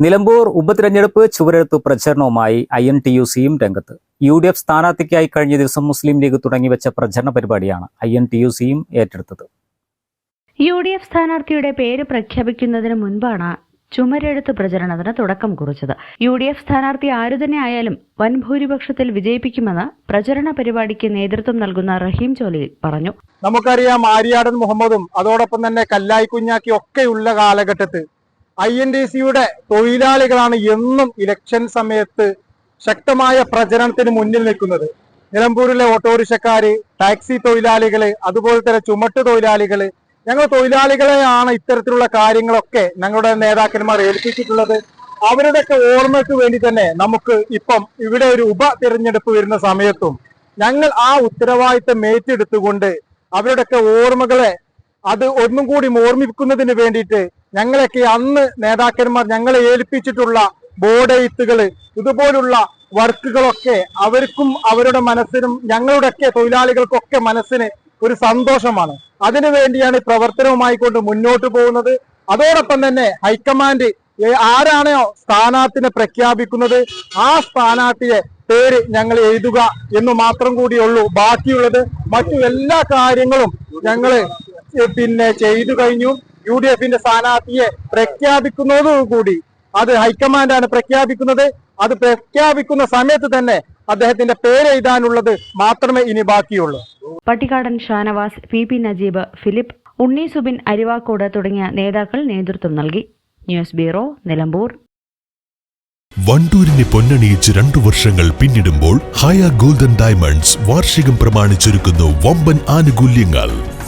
Nilambur ഉപതിരഞ്ഞെടുപ്പ് ചുവരെഴുത്ത് പ്രചരണവുമായി ഐ എൻ ടി യു സിയും രംഗത്ത്. യു ഡി എഫ് സ്ഥാനാർത്ഥിക്കായി കഴിഞ്ഞ ദിവസം മുസ്ലിം ലീഗ് തുടങ്ങിവെച്ച പ്രചരണ പരിപാടിയാണ് ഐ എൻ ടി യു സിയും ഏറ്റെടുത്തത്. യു ഡി എഫ് സ്ഥാനാർത്ഥിയുടെ പേര് പ്രഖ്യാപിക്കുന്നതിന് മുൻപാണ് ചുമരെഴുത്ത് പ്രചരണത്തിന് തുടക്കം കുറിച്ചത്. യു ഡി എഫ് സ്ഥാനാർത്ഥി ആരു തന്നെ ആയാലും വൻ ഭൂരിപക്ഷത്തിൽ വിജയിപ്പിക്കുമെന്ന് പ്രചരണ പരിപാടിക്ക് നേതൃത്വം നൽകുന്ന റഹീം ചോലി പറഞ്ഞു. നമുക്കറിയാം ആര്യാടൻ മുഹമ്മദും അതോടൊപ്പം തന്നെ കല്ലായി കുഞ്ഞാക്കി ഒക്കെയുള്ള കാലഘട്ടത്ത് ഐ എൻ ഡി സിയുടെ തൊഴിലാളികളാണ് എന്നും ഇലക്ഷൻ സമയത്ത് ശക്തമായ പ്രചരണത്തിന് മുന്നിൽ നിൽക്കുന്നത്. നിലമ്പൂരിലെ ഓട്ടോറിക്ഷക്കാര് ടാക്സി തൊഴിലാളികൾ അതുപോലെ തന്നെ ചുമട്ട് തൊഴിലാളികൾ ഞങ്ങൾ തൊഴിലാളികളെയാണ് ഇത്തരത്തിലുള്ള കാര്യങ്ങളൊക്കെ ഞങ്ങളുടെ നേതാക്കന്മാർ ഏൽപ്പിച്ചിട്ടുള്ളത്. അവരുടെയൊക്കെ ഓർമ്മയ്ക്ക് വേണ്ടി തന്നെ നമുക്ക് ഇപ്പം ഇവിടെ ഒരു ഉപ തിരഞ്ഞെടുപ്പ് വരുന്ന സമയത്തും ഞങ്ങൾ ആ ഉത്തരവാദിത്തം ഏറ്റെടുത്തുകൊണ്ട് അവരുടെയൊക്കെ ഓർമ്മകളെ അത് ഒന്നും കൂടി ഓർമ്മിക്കുന്നതിന് വേണ്ടിയിട്ട് ഞങ്ങളൊക്കെ അന്ന് നേതാക്കന്മാർ ഞങ്ങളെ ഏൽപ്പിച്ചിട്ടുള്ള ബോർഡ് എഴുത്തുകൾ ഇതുപോലുള്ള വർക്കുകളൊക്കെ അവർക്കും അവരുടെ മനസ്സിനും ഞങ്ങളുടെയൊക്കെ തൊഴിലാളികൾക്കൊക്കെ മനസ്സിന് ഒരു സന്തോഷമാണ്. അതിനു വേണ്ടിയാണ് പ്രവർത്തനവുമായി കൊണ്ട് മുന്നോട്ട് പോകുന്നത്. അതോടൊപ്പം തന്നെ ഹൈക്കമാൻഡ് ആരാണോ സ്ഥാനാർത്ഥിനെ പ്രഖ്യാപിക്കുന്നത് ആ സ്ഥാനാർത്ഥിയെ പേര് ഞങ്ങൾ എഴുതുക എന്ന് മാത്രം കൂടിയുള്ളൂ ബാക്കിയുള്ളത് മറ്റു എല്ലാ കാര്യങ്ങളും ഞങ്ങൾ പിന്നെ ചെയ്തു കഴിഞ്ഞു. യു ഡി എഫിന്റെ സ്ഥാനാർത്ഥിയെ പ്രഖ്യാപിക്കുന്നതോടുകൂടി അത് ഹൈക്കമാൻഡാണ് പ്രഖ്യാപിക്കുന്നത്. അത് പ്രഖ്യാപിക്കുന്ന സമയത്ത് തന്നെ അദ്ദേഹത്തിന്റെ പേര് എഴുതാനുള്ളത് മാത്രമേ ഇനി ബാക്കിയുള്ളൂ. Pattikkadan Shanavas P P Najeeb Philip Unni Subin Arivakkode തുടങ്ങിയ നേതാക്കൾ നേതൃത്വം നൽകി. News bureau Nilambur. വണ്ടൂരിനെ പൊന്നണിയിച്ച് രണ്ടു വർഷങ്ങൾ പിന്നിടുമ്പോൾ ഹയ ഗോൾഡൻ ഡയമണ്ട്സ് വാർഷികം പ്രമാണിച്ചൊരുക്കുന്നു വമ്പൻ ആനുകൂല്യങ്ങൾ.